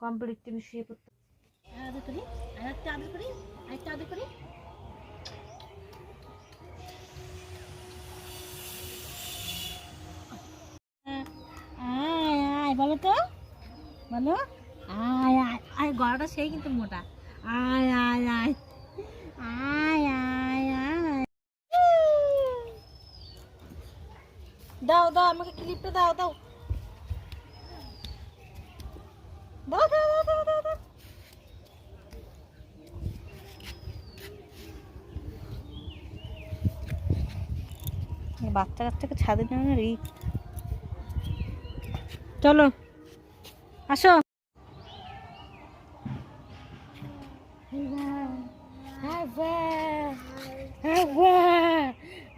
Complete তুমি শুয়ে পড়তে। আদর করি আর আদর করি আর আদর করি। বলো তো। বলো। আয় আয় আয়, গলাটা সেই কিন্তু মোটা। আয় আয় আয় আয় আয়। দাও দাও, আমাকে ক্লিপটা দাও দাও। দাও দাও দাও দাও দাও দাও। বাচ্চা কাচ্চাকে ছাদে নেওয়া রিক চলো, আসো।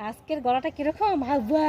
আজকের গলাটা কীরকম? হাওয়া।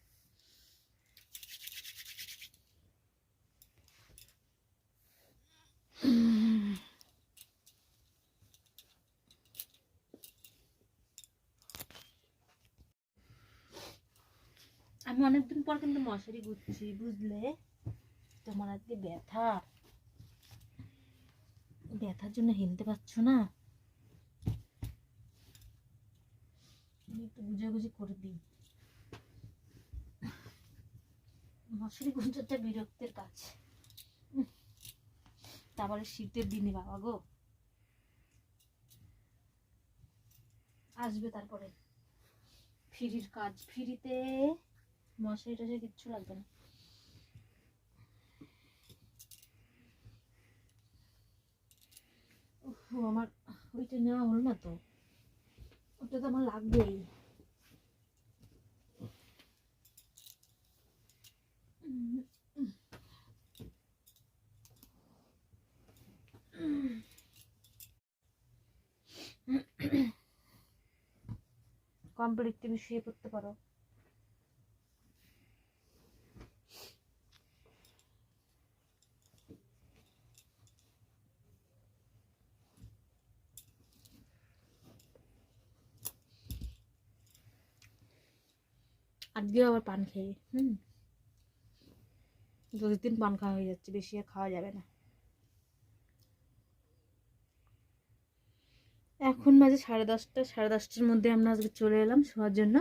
আমি অনেকদিন পর কিন্তু মশারি গুচ্ছি, বুঝলে? তোমার আজকে ব্যথা। ব্যথার জন্য হিলতে পারছ না? করে দিই। মশারি বিরক্তের কাজ। তারপরে শীতের দিনে বাবা গো। আসবে তারপরে। ফ্রির কাজ, ফ্রিতে মশারি টশারি কিচ্ছু লাগবে না। আমার ওইটা নেওয়া হলো না তো। ওটা তো আমার লাগবেই। কমপ্লিট, তুমি শুয়ে পড়তে পারো। আজকেও আবার পান খেয়ে হুম। দু দিন পান খাওয়া হয়ে যাচ্ছে, বেশি আর খাওয়া যাবে না। এখন মাঝে সাড়ে দশটা, সাড়ে দশটার মধ্যে আমরা আজকে চলে এলাম শোয়ার জন্য।